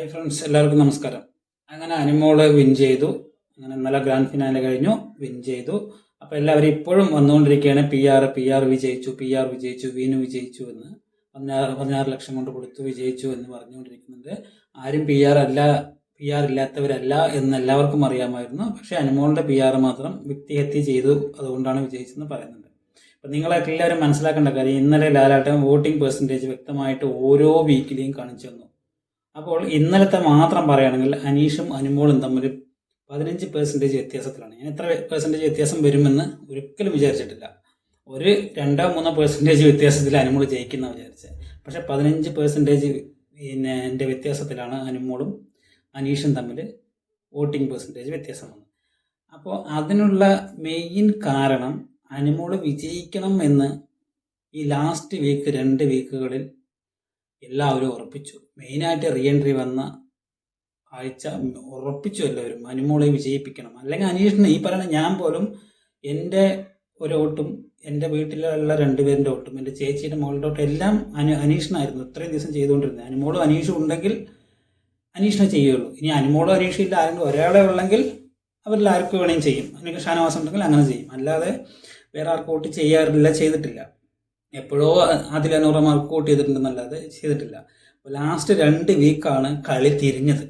Hi friends എല്ലാവർക്കും നമസ്കാരം. അങ്ങനെ അനിമോൾ വിൻ ചെയ്തു. അങ്ങനെ ഇന്നലെ ഗ്രാൻഡ് ഫിനാലെ കഴിഞ്ഞു വിൻ ചെയ്തു. അപ്പോൾ എല്ലാവരും ഇപ്പോഴും വന്നുകൊണ്ടിരിക്കുകയാണ്. പി ആർ പി ആർ വിജയിച്ചു പി ആർ വിജയിച്ചു വീനു വിജയിച്ചു എന്ന്. പതിനാറ് പതിനാറ് ലക്ഷം കൊണ്ട് കൊടുത്തു വിജയിച്ചു എന്ന് പറഞ്ഞുകൊണ്ടിരിക്കുന്നുണ്ട്. ആരും പി ആർ അല്ല പി ആർ ഇല്ലാത്തവരല്ല എന്ന് എല്ലാവർക്കും അറിയാമായിരുന്നു. പക്ഷേ അനിമോളിന്റെ പി ആർ മാത്രം വ്യക്തിഹത്യ ചെയ്തു അതുകൊണ്ടാണ് വിജയിച്ചെന്ന് പറയുന്നത് അപ്പം നിങ്ങളൊക്കെ എല്ലാവരും മനസ്സിലാക്കേണ്ട കാര്യം ഇന്നലെ ലാലാട്ടം വോട്ടിംഗ് പെർസെന്റേജ് വ്യക്തമായിട്ട് ഓരോ വീക്കിലെയും കാണിച്ചു തന്നു. അപ്പോൾ ഇന്നലത്തെ മാത്രം പറയുകയാണെങ്കിൽ അനീഷും അനുമോളും തമ്മിൽ പതിനഞ്ച് പെർസെന്റേജ് വ്യത്യാസത്തിലാണ്. ഞാൻ എത്ര പെർസെന്റേജ് വ്യത്യാസം വരുമെന്ന് ഒരിക്കലും വിചാരിച്ചിട്ടില്ല. ഒരു രണ്ടോ മൂന്നോ പെർസെന്റേജ് വ്യത്യാസത്തിൽ അനുമോൾ ജയിക്കുന്ന വിചാരിച്ചത്. പക്ഷെ പതിനഞ്ച് പെർസെന്റേജ് പിന്നെ എന്റെ വ്യത്യാസത്തിലാണ് അനുമോളും അനീഷും തമ്മിൽ വോട്ടിംഗ് പെർസെന്റേജ് വ്യത്യാസം വന്നത്. അപ്പോൾ അതിനുള്ള മെയിൻ കാരണം അനുമോൾ വിജയിക്കണം എന്ന് ഈ ലാസ്റ്റ് വീക്ക് രണ്ട് വീക്കുകളിൽ എല്ലാവരും ഉറപ്പിച്ചു. മെയിനായിട്ട് റീ എൻട്രി വന്ന ആഴ്ച ഉറപ്പിച്ചു എല്ലാവരും. അനുമോളെ വിജയിപ്പിക്കണം. അല്ലെങ്കിൽ അനീഷിന് ഈ പറയുന്ന ഞാൻ പോലും എന്റെ ഒരു ഓട്ടും എന്റെ വീട്ടിലുള്ള രണ്ടുപേരുടെ ഓട്ടും എന്റെ ചേച്ചിയുടെ മോളുടെ ഓട്ടം എല്ലാം അനു അനീഷിനായിരുന്നു ഇത്രയും ദിവസം ചെയ്തുകൊണ്ടിരുന്നത്. അനുമോളും അനീഷും ഉണ്ടെങ്കിൽ അനീഷിനെ ചെയ്യുള്ളൂ ഇനി അനുമോളും അനീഷും ഇല്ല. ആരെങ്കിലും ഒരാളെ ഉള്ളെങ്കിൽ അവരിൽ ആർക്ക് വേണമെങ്കിൽ ചെയ്യും. അല്ലെങ്കിൽ ഷാനവാസം ഉണ്ടെങ്കിൽ അങ്ങനെ ചെയ്യും. അല്ലാതെ വേറെ ആർക്കും വോട്ട് ചെയ്യാറില്ല ചെയ്തിട്ടില്ല. എപ്പോഴോ അതിൽ അതിലനൂറ് മാർക്ക് കൂട്ടി ചെയ്തിട്ടുണ്ടെന്നല്ലാതെ ചെയ്തിട്ടില്ല. ലാസ്റ്റ് രണ്ട് വീക്കാണ് കളി തിരിഞ്ഞത്.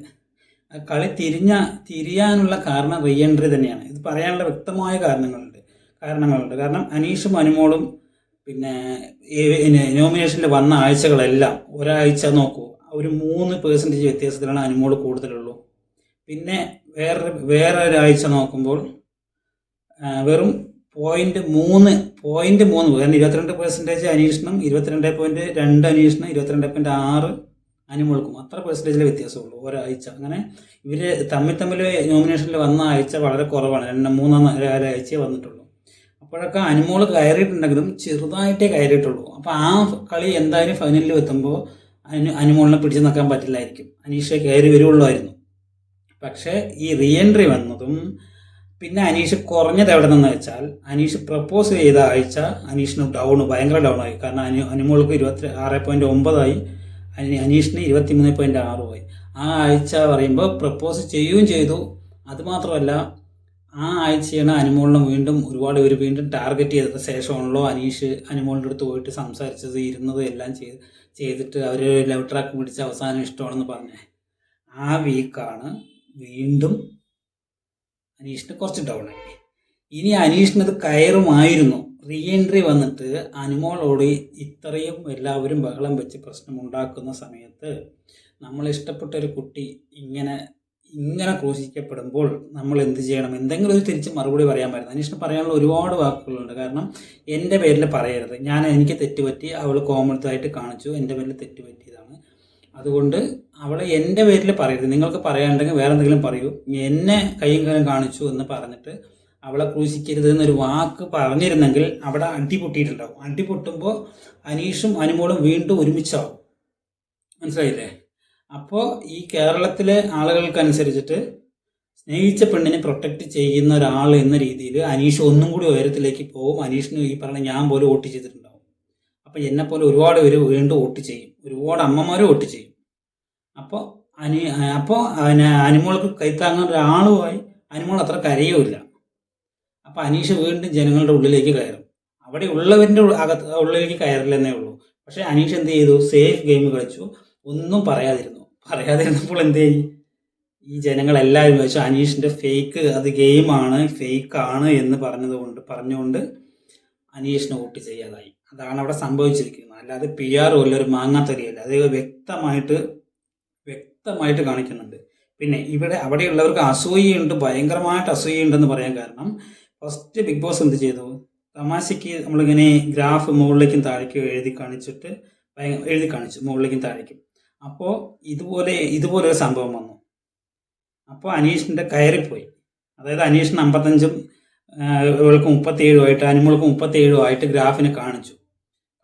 ആ കളി തിരിഞ്ഞ തിരിയാനുള്ള കാരണം റീ എൻട്രി തന്നെയാണ്. ഇത് പറയാനുള്ള വ്യക്തമായ കാരണങ്ങളുണ്ട്. കാരണങ്ങളുണ്ട്. കാരണം അനീഷും അനുമോളും പിന്നെ നോമിനേഷനിൽ വന്ന ആഴ്ചകളെല്ലാം ഒരാഴ്ച നോക്കൂ. ഒരു മൂന്ന് പേഴ്സന്റേജ് വ്യത്യാസത്തിലാണ് അനുമോൾ കൂടുതലുള്ളൂ. പിന്നെ വേറെ വേറെ ഒരാഴ്ച നോക്കുമ്പോൾ വെറും പോയിന്റ് മൂന്ന് പോയിന്റ് മൂന്ന്. കാരണം ഇരുപത്തിരണ്ട് പെർസെന്റേജ് അന്വേഷണം ഇരുപത്തിരണ്ട് പോയിന്റ് രണ്ട് അന്വേഷണം ഇരുപത്തിരണ്ട് പോയിന്റ് ആറ് അനുമുൾക്കും. അത്ര പെർസെന്റേജിലെ വ്യത്യാസമുള്ളൂ ഒരാഴ്ച അങ്ങനെ ഇവർ തമ്മിൽ തമ്മിൽ നോമിനേഷനിൽ വന്ന ആഴ്ച വളരെ കുറവാണ്. രണ്ട് മൂന്നാം നാലാഴ്ചയെ വന്നിട്ടുള്ളൂ. അപ്പോഴൊക്കെ അനിമോൾ കയറിയിട്ടുണ്ടെങ്കിലും ചെറുതായിട്ടേ കയറിയിട്ടുള്ളൂ. അപ്പോൾ ആ കളി എന്തായാലും ഫൈനലിൽ എത്തുമ്പോൾ അനു അനിമോളിനെ പിടിച്ചു നിൽക്കാൻ പറ്റില്ലായിരിക്കും. അനീഷ കയറി വരുള്ളായിരുന്നു പക്ഷേ ഈ റീ എൻട്രി വന്നതും പിന്നെ അനീഷ് കുറഞ്ഞത് എവിടെ നിന്ന് വെച്ചാൽ അനീഷ് പ്രപ്പോസ് ചെയ്ത ആഴ്ച അനീഷിന് ഡൗൺ ഭയങ്കര ഡൗൺ ആയി. കാരണം അനു അനുമോൾക്ക് ഇരുപത്തി ആറ് പോയിന്റ് ഒമ്പതായി അനി അനീഷിന് ഇരുപത്തി മൂന്ന് പോയിന്റ് ആറുമായി ആ ആഴ്ച പറയുമ്പോൾ പ്രപ്പോസ് ചെയ്യുകയും ചെയ്തു. അതുമാത്രമല്ല ആ ആഴ്ചയാണ് അനുമോളിനെ വീണ്ടും ഒരുപാട് പേര് വീണ്ടും ടാർഗറ്റ് ചെയ്തത് ശേഷമാണല്ലോ അനീഷ് അനുമോളിന്റെ അടുത്ത് പോയിട്ട് സംസാരിച്ചത് ഇരുന്നത് എല്ലാം ചെയ്ത് ചെയ്തിട്ട് അവർ ലവ് ട്രാക്ക് പിടിച്ച് അവസാനം ഇഷ്ടമാണെന്ന് പറഞ്ഞേ. ആ വീക്കാണ് വീണ്ടും അനീഷിന് കുറച്ച് ഡൗൺ ആയി ഇനി അനീഷിനത് കയറുമായിരുന്നു. റീഎൻട്രി വന്നിട്ട് അനുമോളോട് ഇത്രയും എല്ലാവരും ബഹളം വെച്ച് പ്രശ്നം ഉണ്ടാക്കുന്ന സമയത്ത് നമ്മൾ ഇഷ്ടപ്പെട്ട ഒരു കുട്ടി ഇങ്ങനെ ഇങ്ങനെ ക്രൂശിക്കപ്പെടുമ്പോൾ നമ്മൾ എന്ത് ചെയ്യണം? എന്തെങ്കിലും ഒരു തിരിച്ച് മറുപടി പറയാൻ പറ്റും അനീഷിന് പറയാനുള്ള ഒരുപാട് വാക്കുകളുണ്ട്. കാരണം എന്റെ പേരിൽ പറയരുത്. ഞാൻ എനിക്ക് തെറ്റുപറ്റി അവൾ കോമണത്തായിട്ട് കാണിച്ചു. എന്റെ പേരിൽ തെറ്റുപറ്റിയതാണ്. അതുകൊണ്ട് അവളെ എന്റെ പേരിൽ പറയരുത്. നിങ്ങൾക്ക് പറയാനുണ്ടെങ്കിൽ വേറെ എന്തെങ്കിലും പറയൂ. എന്നെ കൈയും കാലം കാണിച്ചു എന്ന് പറഞ്ഞിട്ട് അവളെ ക്രൂശിക്കരുത് എന്നൊരു വാക്ക് പറഞ്ഞിരുന്നെങ്കിൽ അവിടെ അടി പൊട്ടിയിട്ടുണ്ടാവും. അടി പൊട്ടുമ്പോൾ അനീഷും അനുമോളും വീണ്ടും ഒരുമിച്ചാവും. മനസ്സിലായില്ലേ? അപ്പോൾ ഈ കേരളത്തിലെ ആളുകൾക്കനുസരിച്ചിട്ട് സ്നേഹിച്ച പെണ്ണിനെ പ്രൊട്ടക്റ്റ് ചെയ്യുന്ന ഒരാൾ എന്ന രീതിയിൽ അനീഷ് ഒന്നും കൂടി ഉയരത്തിലേക്ക് പോകും അനീഷിന് ഈ പറഞ്ഞ ഞാൻ പോലും വോട്ട് ചെയ്തിട്ടുണ്ടാവും അപ്പോൾ എന്നെപ്പോലെ പോലെ ഒരുപാട് പേര് വീണ്ടും വോട്ട് ചെയ്യും. ഒരുപാട് അമ്മമാർ വോട്ട് ചെയ്യും. അപ്പോൾ അനി അപ്പോൾ അനിമോൾക്ക് കൈത്താങ്ങാൻ ഒരാളുമായി അനിമോൾ അത്ര കരയുമില്ല. അപ്പോൾ അനീഷ് വീണ്ടും ജനങ്ങളുടെ ഉള്ളിലേക്ക് കയറും. അവിടെ ഉള്ളവരുടെ ഉള്ള- അകത്ത് ഉള്ളിലേക്ക് കയറില്ലെന്നേ ഉള്ളൂ. പക്ഷേ അനീഷ് എന്ത് ചെയ്തു? സേഫ് ഗെയിം കളിച്ചു. ഒന്നും പറയാതിരുന്നു. പറയാതിരുന്നപ്പോൾ എന്ത് ചെയ്യും? ഈ ജനങ്ങളെല്ലാവരും വെച്ചു അനീഷിന്റെ ഫേക്ക് അത് ഗെയിമാണ് ഫേക്കാണ് എന്ന് പറഞ്ഞതുകൊണ്ട് പറഞ്ഞുകൊണ്ട് അനീഷിനെ വോട്ട് ചെയ്യാതായി. അതാണ് അവിടെ സംഭവിച്ചിരിക്കുന്നത്. അല്ലാതെ പി ആർ ഒല്ല ഒരു മാങ്ങാത്തരിയല്ല അത് വ്യക്തമായിട്ട് വ്യക്തമായിട്ട് കാണിക്കുന്നുണ്ട്. പിന്നെ ഇവിടെ അവിടെയുള്ളവർക്ക് അസൂയയുണ്ട് ഭയങ്കരമായിട്ട് അസൂയയുണ്ടെന്ന് പറയാൻ കാരണം ഫസ്റ്റ് ബിഗ് ബോസ് എന്ത് ചെയ്തു? തമാശയ്ക്ക് നമ്മളിങ്ങനെ ഗ്രാഫ് മുകളിലേക്കും താഴേക്കും എഴുതി കാണിച്ചിട്ട് എഴുതി കാണിച്ചു മുകളിലേക്കും താഴേക്കും. അപ്പോൾ ഇതുപോലെ ഇതുപോലെ ഒരു സംഭവം വന്നു. അപ്പോൾ അനീഷിന്റെ കയറിപ്പോയി. അതായത് അനീഷിന് അമ്പത്തഞ്ചും ഇവൾക്ക് മുപ്പത്തേഴുമായിട്ട് അനിമൾക്ക് മുപ്പത്തി ഏഴുമായിട്ട് ഗ്രാഫിനെ കാണിച്ചു.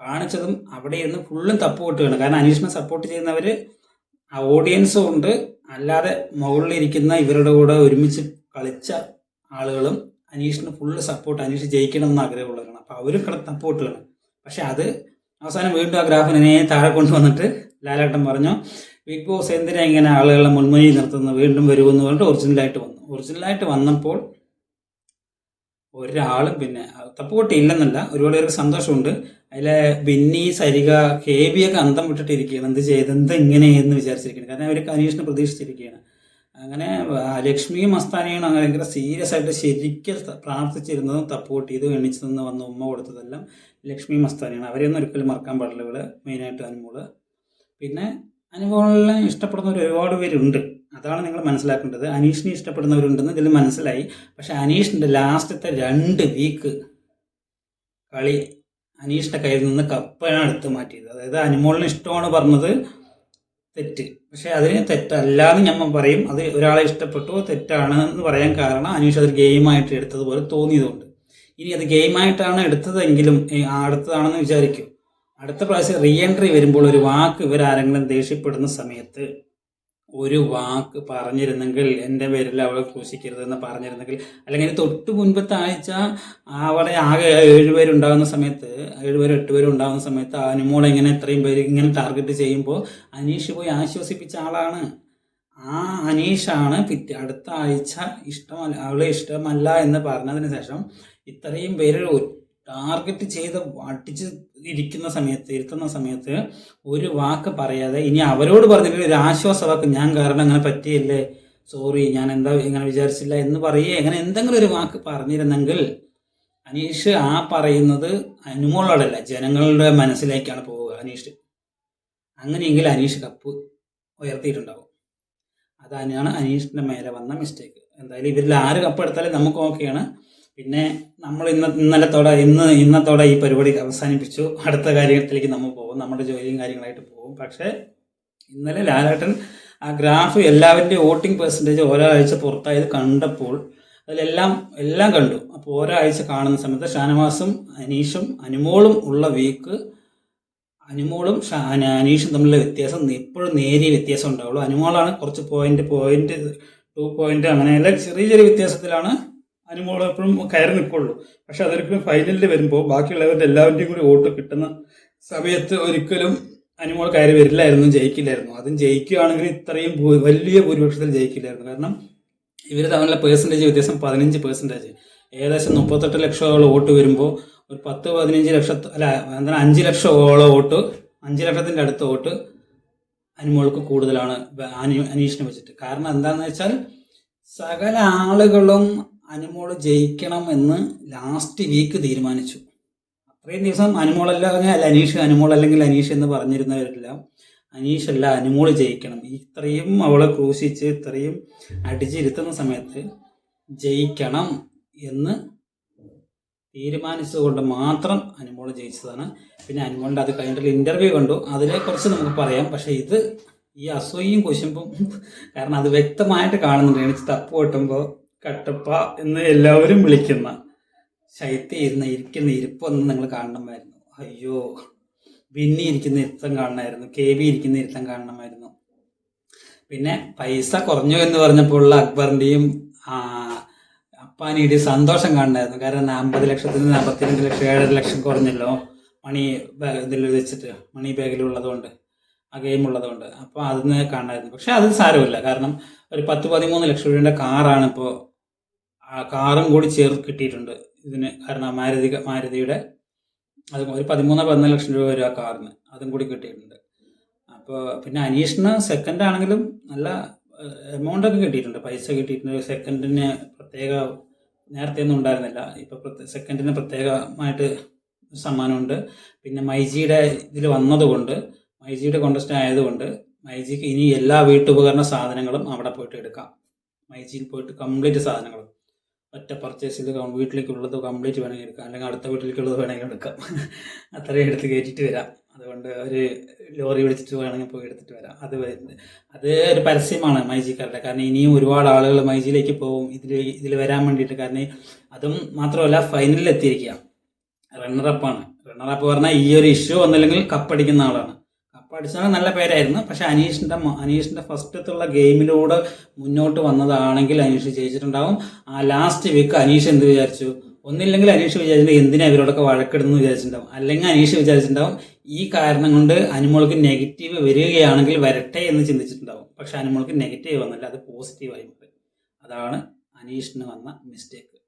കാണിച്ചതും അവിടെ നിന്ന് ഫുള്ളും തപ്പ് കൊട്ടുകയാണ് കാരണം അനീഷിനെ സപ്പോർട്ട് ചെയ്യുന്നവർ ആ ഓഡിയൻസും ഉണ്ട്. അല്ലാതെ മുകളിലിരിക്കുന്ന ഇവരുടെ കൂടെ ഒരുമിച്ച് കളിച്ച ആളുകളും അനീഷിന് ഫുള്ള് സപ്പോർട്ട് അനീഷ് ജയിക്കണം എന്ന് ആഗ്രഹമുള്ളവരാണ്. അപ്പോൾ അവരും അവർ തപ്പ് കൊട്ടുകയാണ് പക്ഷെ അത് അവസാനം വീണ്ടും ആ ഗ്രാഫിനെ താഴെ കൊണ്ടുവന്നിട്ട് ലാലേട്ടൻ പറഞ്ഞു ബിഗ് ബോസ് എന്തിനാ ഇങ്ങനെ ആളുകളെ മുൻമുന്നിൽ നിർത്തുന്നത്? വീണ്ടും വരുമെന്ന് പറഞ്ഞിട്ട് ഒറിജിനലായിട്ട് വന്നു. ഒറിജിനലായിട്ട് വന്നപ്പോൾ ഒരാളും പിന്നെ തപ്പുകൊട്ടി ഇല്ലെന്നല്ല ഒരുപാട് പേർക്ക് സന്തോഷമുണ്ട്. അതിലെ ബിന്നി സരിക കെ ബി ഒക്കെ അന്തം വിട്ടിട്ടിരിക്കുകയാണ്. എന്ത് ചെയ്ത് എന്ത് ഇങ്ങനെയെന്ന് വിചാരിച്ചിരിക്കുകയാണ്. കാരണം അവർ അനീഷിനെ പ്രതീക്ഷിച്ചിരിക്കുകയാണ്. അങ്ങനെ ലക്ഷ്മിയും അസ്ഥാനിയാണ് അങ്ങനെ ഭയങ്കര സീരിയസ് ആയിട്ട് ശരിക്കും പ്രാർത്ഥിച്ചിരുന്നതും പ്രാർത്ഥിച്ചിരുന്നതും തപ്പുകൊട്ടി ഇത് എണ്ണിച്ചു നിന്ന് വന്ന് ഉമ്മ കൊടുത്തതെല്ലാം ലക്ഷ്മിയും അസ്ഥാനിയാണ് അവരെയൊന്നും ഒരിക്കലും മറക്കാൻ പാടില്ല ഇവിടെ മെയിനായിട്ട് അനുമോൾ. പിന്നെ അനുമോളിനെ ഇഷ്ടപ്പെടുന്നവർ ഒരുപാട് പേരുണ്ട്. അതാണ് നിങ്ങൾ മനസ്സിലാക്കേണ്ടത്. അനീഷിനെ ഇഷ്ടപ്പെടുന്നവരുണ്ടെന്ന് ഇതിൽ മനസ്സിലായി. പക്ഷെ അനീഷിന്റെ ലാസ്റ്റത്തെ രണ്ട് വീക്ക് കളി അനീഷിന്റെ കയ്യിൽ നിന്ന് കപ്പയാണ് എടുത്ത് മാറ്റിയത്. അതായത് അനുമോളിന് ഇഷ്ടമാണ് പറഞ്ഞത് തെറ്റ്. പക്ഷെ അതിന് തെറ്റല്ലാന്ന് ഞമ്മ പറയും. അത് ഒരാളെ ഇഷ്ടപ്പെട്ടു തെറ്റാണ് എന്ന് പറയാൻ കാരണം അനീഷ് അതൊരു ഗെയിമായിട്ട് എടുത്തതുപോലെ തോന്നിയതുകൊണ്ട്. ഇനി അത് ഗെയിമായിട്ടാണ് എടുത്തതെങ്കിലും അടുത്തതാണെന്ന് വിചാരിക്കും. അടുത്ത പ്രാവശ്യം റീ എൻട്രി വരുമ്പോൾ ഒരു വാക്ക് ഇവരാരെങ്കിലും ദേഷ്യപ്പെടുന്ന സമയത്ത് ഒരു വാക്ക് പറഞ്ഞിരുന്നെങ്കിൽ എന്റെ പേരിൽ അവളെ ക്രൂശിക്കരുതെന്ന് പറഞ്ഞിരുന്നെങ്കിൽ അല്ലെങ്കിൽ തൊട്ട് മുൻപത്തെ ആഴ്ച അവളെ ആകെ ഏഴുപേരുണ്ടാകുന്ന സമയത്ത് ഏഴുപേരും എട്ടുപേരും ഉണ്ടാകുന്ന സമയത്ത് അനുമോളെ ഇങ്ങനെ ഇത്രയും പേര് ഇങ്ങനെ ടാർഗറ്റ് ചെയ്യുമ്പോൾ അനീഷ് പോയി ആശ്വസിപ്പിച്ച ആളാണ്. ആ അനീഷാണ് പിറ്റേ അടുത്ത ആഴ്ച ഇഷ്ടമല്ല അവളെ ഇഷ്ടമല്ല എന്ന് പറഞ്ഞതിന് ശേഷം ഇത്രയും പേര് ടാർഗറ്റ് ചെയ്ത് അടിച്ച് ഇരിക്കുന്ന സമയത്ത് ഇരുത്തുന്ന സമയത്ത് ഒരു വാക്ക് പറയാതെ ഇനി അവരോട് പറഞ്ഞിട്ട് ഒരു ആശ്വാസ വാക്ക് ഞാൻ കാരണം അങ്ങനെ പറ്റിയല്ലേ? സോറി ഞാൻ എന്താ ഇങ്ങനെ വിചാരിച്ചില്ല എന്ന് പറയേ അങ്ങനെ എന്തെങ്കിലും ഒരു വാക്ക് പറഞ്ഞിരുന്നെങ്കിൽ അനീഷ് ആ പറയുന്നത് അനുമോളോടല്ല ജനങ്ങളുടെ മനസ്സിലേക്കാണ് പോവുക അനീഷ്. അങ്ങനെയെങ്കിൽ അനീഷ് കപ്പ് ഉയർത്തിയിട്ടുണ്ടാവും. അത് തന്നെയാണ് അനീഷിന്റെ മേലെ വന്ന മിസ്റ്റേക്ക് എന്തായാലും ഇവരിൽ ആര് കപ്പ് എടുത്താലും നമുക്ക് ഓക്കെയാണ് പിന്നെ നമ്മൾ ഇന്ന ഇന്നലത്തോടെ ഇന്ന് ഇന്നത്തോടെ ഈ പരിപാടി അവസാനിപ്പിച്ചു. അടുത്ത കാര്യത്തിലേക്ക് നമ്മൾ പോകും. നമ്മുടെ ജോലിയും കാര്യങ്ങളായിട്ട് പോകും. പക്ഷേ ഇന്നലെ ലാലേട്ടൻ ആ ഗ്രാഫ് എല്ലാവരുടെയും വോട്ടിംഗ് പെർസെന്റേജ് ഓരോ ആഴ്ച പുറത്തായത് കണ്ടപ്പോൾ അതിലെല്ലാം എല്ലാം കണ്ടു. അപ്പോൾ ഓരോ ആഴ്ച കാണുന്ന സമയത്ത് ഷാനവാസും അനീഷും അനുമോളും ഉള്ള വീക്ക് അനുമോളും അനീഷും തമ്മിലുള്ള വ്യത്യാസം എപ്പോഴും നേരിയ വ്യത്യാസം ഉണ്ടാവുള്ളൂ. അനുമോളാണ് കുറച്ച് പോയിന്റ് പോയിന്റ് ടു പോയിന്റ് അങ്ങനെയുള്ള ചെറിയ ചെറിയ വ്യത്യാസത്തിലാണ് അനുമോൾ കയറി നിൽക്കുള്ളൂ. പക്ഷെ അതൊരിക്കലും ഫൈനലിൽ വരുമ്പോൾ ബാക്കിയുള്ളവരുടെ എല്ലാവരുടെയും കൂടി വോട്ട് കിട്ടുന്ന സമയത്ത് ഒരിക്കലും അനുമോൾ കയറി വരില്ലായിരുന്നു ജയിക്കില്ലായിരുന്നു. അതും ജയിക്കുകയാണെങ്കിൽ ഇത്രയും വലിയ ഭൂരിപക്ഷത്തിൽ ജയിക്കില്ലായിരുന്നു. കാരണം ഇവർ തമ്മിലുള്ള പേഴ്സന്റേജ് വ്യത്യാസം പതിനഞ്ച് പേഴ്സന്റേജ് ഏകദേശം മുപ്പത്തെട്ട് ലക്ഷമോളം വോട്ട് വരുമ്പോൾ ഒരു പത്ത് പതിനഞ്ച് ലക്ഷ അല്ല എന്താണ് അഞ്ച് ലക്ഷമോളം വോട്ട് അഞ്ച് ലക്ഷത്തിന്റെ അടുത്ത വോട്ട് അനുമോൾക്ക് കൂടുതലാണ് അനീഷിനെ വെച്ചിട്ട്. കാരണം എന്താണെന്ന് വെച്ചാൽ സകല ആളുകളും അനുമോൾ ജയിക്കണം എന്ന് ലാസ്റ്റ് വീക്ക് തീരുമാനിച്ചു. അത്രയും ദിവസം അനുമോളല്ല അല്ല അനീഷ് അനുമോൾ അല്ലെങ്കിൽ അനീഷ് എന്ന് പറഞ്ഞിരുന്നവരെല്ലാം അനീഷ് അല്ല അനുമോൾ ജയിക്കണം. ഇത്രയും അവളെ ക്രൂശിച്ച് ഇത്രയും അടിച്ചിരുത്തുന്ന സമയത്ത് ജയിക്കണം എന്ന് തീരുമാനിച്ചതുകൊണ്ട് മാത്രം അനുമോൾ ജയിച്ചതാണ്. പിന്നെ അനുമോളിന്റെ അത് കഴിഞ്ഞിട്ടുള്ള ഇന്റർവ്യൂ കണ്ടു. അതിനെ കുറിച്ച് നമുക്ക് പറയാം. പക്ഷേ ഇത് ഈ അസൂയയും കുശുമ്പും കാരണം അത് വ്യക്തമായിട്ട് കാണുന്നുണ്ട്. എനിക്ക് തപ്പ് കൊട്ടുമ്പോൾ കട്ടപ്പ എന്ന് എല്ലാവരും വിളിക്കുന്ന ശൈത്യ ഇരിക്കുന്ന ഇരിപ്പൊന്നും നിങ്ങൾ കാണണമായിരുന്നു. അയ്യോ ബിന്നി ഇരിക്കുന്ന ഇരുത്തം കാണണമായിരുന്നു കെ ബി ഇരിക്കുന്ന ഇരുത്തം കാണണമായിരുന്നു. പിന്നെ പൈസ കുറഞ്ഞു എന്ന് പറഞ്ഞപ്പോൾ ഉള്ള അക്ബറിന്റെയും ആ, അപ്പാനിയുടെയും സന്തോഷം കാണണമായിരുന്നു. കാരണം അമ്പത് ലക്ഷത്തിൽ നിന്ന് അമ്പത്തിരണ്ട് ലക്ഷം ഏഴര ലക്ഷം കുറഞ്ഞല്ലോ മണി ഇതിൽ വെച്ചിട്ട് മണി ബാഗിലുള്ളതുകൊണ്ട് ആ ഗെയിം ഉള്ളതുകൊണ്ട്. അപ്പോൾ അതിന് കാണാമായിരുന്നു പക്ഷെ അത് സാരമില്ല. കാരണം ഒരു പത്ത് പതിമൂന്ന് ലക്ഷം രൂപയുടെ കാറാണ് ഇപ്പോൾ കാറും കൂടി ചേർത്ത് കിട്ടിയിട്ടുണ്ട്. ഇതിന് കാരണം മാരുതി മാരുതിയുടെ അത് ഒരു പതിമൂന്ന് പതിനാല് ലക്ഷം രൂപ വരും ആ കാറിന് അതും കൂടി കിട്ടിയിട്ടുണ്ട്. അപ്പോൾ പിന്നെ അനീഷിന് സെക്കൻഡ് ആണെങ്കിലും നല്ല എമൗണ്ട് ഒക്കെ കിട്ടിയിട്ടുണ്ട്. പൈസ കിട്ടിയിട്ടുണ്ട്. സെക്കൻഡിന് പ്രത്യേക നേരത്തെ ഒന്നും ഉണ്ടായിരുന്നില്ല. ഇപ്പോൾ സെക്കൻഡിന് പ്രത്യേകമായിട്ട് സമ്മാനമുണ്ട്. പിന്നെ മൈജിയുടെ ഇതിൽ വന്നതുകൊണ്ട് മൈജിയുടെ കോണ്ടസ്റ്റ് ആയതുകൊണ്ട് മൈജിക്ക് ഇനി എല്ലാ വീട്ടുപകരണ സാധനങ്ങളും അവിടെ പോയിട്ട് എടുക്കാം. മൈജിയിൽ പോയിട്ട് കംപ്ലീറ്റ് സാധനങ്ങളും. ഒറ്റ പർച്ചേസ് ചെയ്ത് വീട്ടിലേക്കുള്ളത് കംപ്ലീറ്റ് വേണമെങ്കിൽ എടുക്കാം. അല്ലെങ്കിൽ അടുത്ത വീട്ടിലേക്കുള്ളത് വേണമെങ്കിൽ എടുക്കാം. അത്രയും എടുത്ത് കയറ്റിയിട്ട് വരാം. അതുകൊണ്ട് ഒരു ലോറി വിളിച്ചിട്ട് വേണമെങ്കിൽ പോയി എടുത്തിട്ട് വരാം. അത് അത് ഒരു പരസ്യമാണ് മൈജിക്കാരുടെ. കാരണം ഇനിയും ഒരുപാട് ആളുകൾ മൈജിയിലേക്ക് പോകും. ഇതിൽ ഇതിൽ വരാൻ വേണ്ടിയിട്ട്. കാരണം അതും മാത്രമല്ല ഫൈനലിൽ എത്തിയിരിക്കുക റണ്ണറപ്പാണ് റണ്ണറപ്പ് പറഞ്ഞാൽ ഈ ഒരു ഇഷ്യൂ വന്നില്ലെങ്കിൽ കപ്പടിക്കുന്ന ആളാണ്. കപ്പടിച്ചാൽ നല്ല പേരായിരുന്നു. പക്ഷെ അനീഷിന്റെ അനീഷിന്റെ ഫസ്റ്റത്തുള്ള ഗെയിമിലൂടെ മുന്നോട്ട് വന്നതാണെങ്കിൽ അനീഷ് ജയിച്ചിട്ടുണ്ടാവും. ആ ലാസ്റ്റ് വീക്ക് അനീഷ് എന്ത് വിചാരിച്ചു? ഒന്നില്ലെങ്കിൽ അനീഷ് വിചാരിച്ചിട്ടുണ്ടാവും എന്തിനാ ഇവരോടൊക്കെ വഴക്കിടുന്നു വിചാരിച്ചിട്ടുണ്ടാവും. അല്ലെങ്കിൽ അനീഷ് വിചാരിച്ചിട്ടുണ്ടാവും ഈ കാരണം കൊണ്ട് അനുമോൾക്ക് നെഗറ്റീവ് വരികയാണെങ്കിൽ വരട്ടെ എന്ന് ചിന്തിച്ചിട്ടുണ്ടാവും. പക്ഷെ അനുമോൾക്ക് നെഗറ്റീവ് വന്നില്ല അത് പോസിറ്റീവായി മാറി. അതാണ് അനീഷിന് വന്ന മിസ്റ്റേക്ക്